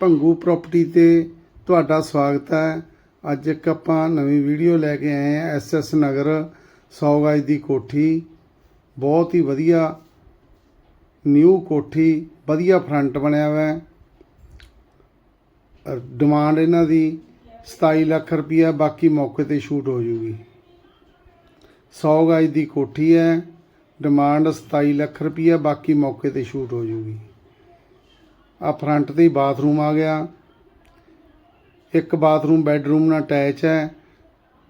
Bhangu property ਤੇ ਤੁਹਾਡਾ ਸਵਾਗਤ ਹੈ। ਅੱਜ ਇੱਕ ਆਪਾਂ ਨਵੀਂ ਵੀਡੀਓ ਲੈ ਕੇ ਆਏ ਹਾਂ ਐਸਐਸ ਨਗਰ 100 ਗਜ ਦੀ ਕੋਠੀ। ਬਹੁਤ ਹੀ ਵਧੀਆ ਨਿਊ ਕੋਠੀ, ਵਧੀਆ ਫਰੰਟ ਬਣਿਆ ਹੋਇਆ ਹੈ। ਡਿਮਾਂਡ ਇਹਨਾਂ ਦੀ 27 ਲੱਖ ਰੁਪਈਆ, ਬਾਕੀ ਮੌਕੇ ਤੇ ਸ਼ੂਟ ਹੋ ਜੂਗੀ। 100 ਗਜ ਦੀ ਕੋਠੀ ਹੈ। ਡਿਮਾਂਡ 27 ਲੱਖ ਰੁਪਈਆ, ਬਾਕੀ ਮੌਕੇ ਤੇ ਸ਼ੂਟ ਹੋ ਜੂਗੀ। ਆ ਫਰੰਟ ਤੇ ਬਾਥਰੂਮ ਆ ਗਿਆ। ਇੱਕ ਬਾਥਰੂਮ ਬੈੱਡਰੂਮ ਨਾਲ ਅਟੈਚ ਹੈ।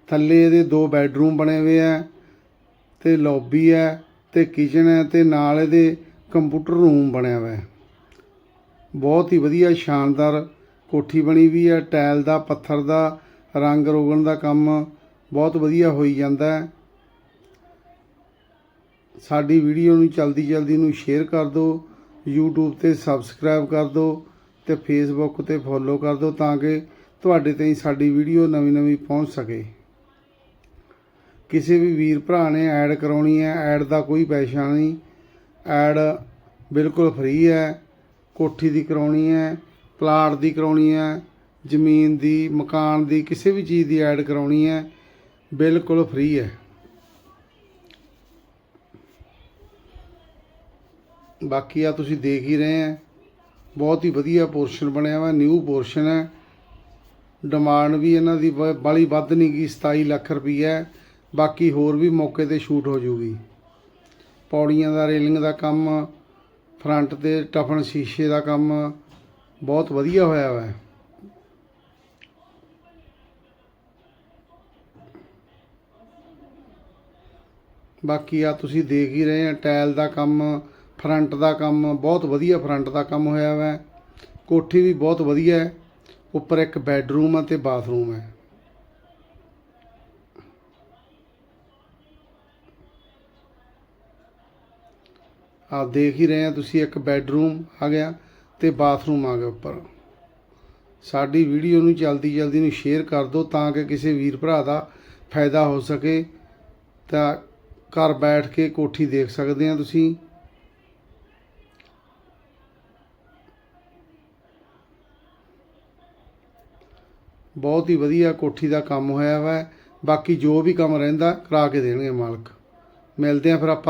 ਥੱਲੇ ਇਹਦੇ ਦੋ ਬੈੱਡਰੂਮ ਬਣੇ ਹੋਏ ਆ ਤੇ ਲੌਬੀ ਹੈ ਤੇ ਕਿਚਨ ਹੈ ਤੇ ਨਾਲ ਇਹਦੇ ਕੰਪਿਊਟਰ ਰੂਮ ਬਣਿਆ ਹੋਇਆ ਹੈ। ਬਹੁਤ ਹੀ ਵਧੀਆ ਸ਼ਾਨਦਾਰ ਕੋਠੀ ਬਣੀ ਵੀ ਹੈ, ਟਾਇਲ ਦਾ, ਪੱਥਰ ਦਾ, ਰੰਗ ਰੋਗਣ ਦਾ ਕੰਮ ਬਹੁਤ ਵਧੀਆ ਹੋਈ ਜਾਂਦਾ ਹੈ। ਸਾਡੀ ਵੀਡੀਓ ਨੂੰ ਜਲਦੀ ਜਲਦੀ ਨੂੰ ਸ਼ੇਅਰ ਕਰ ਦਿਓ। YouTube ਤੇ ਸਬਸਕ੍ਰਾਈਬ ਕਰ ਦਿਓ ਤੇ Facebook ਤੇ ਫੋਲੋ ਕਰ ਦਿਓ ਤਾਂ ਕਿ ਤੁਹਾਡੇ ਤਾਈਂ ਸਾਡੀ ਵੀਡੀਓ ਨਵੀਂ ਨਵੀਂ ਪਹੁੰਚ ਸਕੇ। ਕਿਸੇ ਵੀ ਵੀਰ ਭਰਾ ਨੇ ਐਡ ਕਰਾਉਣੀ ਹੈ ਐਡ ਦਾ ਕੋਈ ਪੈਸਾ ਨਹੀਂ। ਐਡ ਬਿਲਕੁਲ ਫ੍ਰੀ ਹੈ। ਕੋਠੀ ਦੀ ਕਰਾਉਣੀ ਹੈ, ਪਲਾਟ ਦੀ ਕਰਾਉਣੀ ਹੈ, ਜ਼ਮੀਨ ਦੀ, ਮਕਾਨ ਦੀ, ਕਿਸੇ ਵੀ ਚੀਜ਼ ਦੀ ਐਡ ਕਰਾਉਣੀ ਹੈ, ਬਿਲਕੁਲ ਫ੍ਰੀ ਹੈ। ਬਾਕੀ ਆ ਤੁਸੀਂ ਦੇਖ ਹੀ ਰਹੇ ਆ। ਬਹੁਤ ਹੀ ਵਧੀਆ ਪੋਰਸ਼ਨ ਬਣਿਆ ਵਾ ਨਿਊ ਪੋਰਸ਼ਨ ਹੈ। ਡਿਮਾਂਡ ਵੀ ਇਹਨਾਂ ਦੀ ਬਾਲੀ ਵੱਧ ਨਹੀਂ ਗਈ 27 ਲੱਖ ਰੁਪਈਆ ਬਾਕੀ ਹੋਰ ਵੀ ਮੌਕੇ ਤੇ ਸ਼ੂਟ ਹੋ ਜੂਗੀ। ਪੌੜੀਆਂ ਦਾ ਰੇਲਿੰਗ ਦਾ ਕੰਮ, ਫਰੰਟ ਤੇ ਟਫਨ ਸ਼ੀਸ਼ੇ ਦਾ ਕੰਮ, ਬਹੁਤ ਵਧੀਆ ਹੋਇਆ ਵਾ। ਬਾਕੀ ਆ ਤੁਸੀਂ ਦੇਖ ਹੀ ਰਹੇ ਆ, ਟਾਇਲ ਦਾ ਕੰਮ ਫਰੰਟ ਦਾ ਕੰਮ ਬਹੁਤ ਵਧੀਆ ਫਰੰਟ ਦਾ ਕੰਮ ਹੋਇਆ ਵਾ। ਕੋਠੀ ਵੀ ਬਹੁਤ ਵਧੀਆ ਹੈ। ਉੱਪਰ ਇੱਕ ਬੈੱਡਰੂਮ ਹੈ ਤੇ ਬਾਥਰੂਮ ਹੈ। ਆਪ ਦੇਖ ਹੀ ਰਹੇ ਆ ਤੁਸੀਂ, ਇੱਕ ਬੈੱਡਰੂਮ ਆ ਗਿਆ ਤੇ ਬਾਥਰੂਮ ਆ ਗਿਆ ਉੱਪਰ। ਸਾਡੀ ਵੀਡੀਓ ਨੂੰ ਜਲਦੀ ਜਲਦੀ ਨੂੰ ਸ਼ੇਅਰ ਕਰ ਦਿਓ ਤਾਂ ਕਿ ਕਿਸੇ ਵੀਰ ਭਰਾ ਦਾ ਫਾਇਦਾ ਹੋ ਸਕੇ। ਤਾਂ ਘਰ ਬੈਠ ਕੇ ਕੋਠੀ ਦੇਖ ਸਕਦੇ ਆ ਤੁਸੀਂ। ਬਹੁਤ ਹੀ ਵਧੀਆ ਕੋਠੀ ਦਾ ਕੰਮ ਹੋਇਆ ਵਾ। ਬਾਕੀ ਜੋ ਵੀ ਕੰਮ ਰਹਿੰਦਾ, ਕਰਾ ਕੇ ਦੇਣਗੇ ਮਾਲਕ। ਮਿਲਦੇ ਆ ਫਿਰ ਆਪਾਂ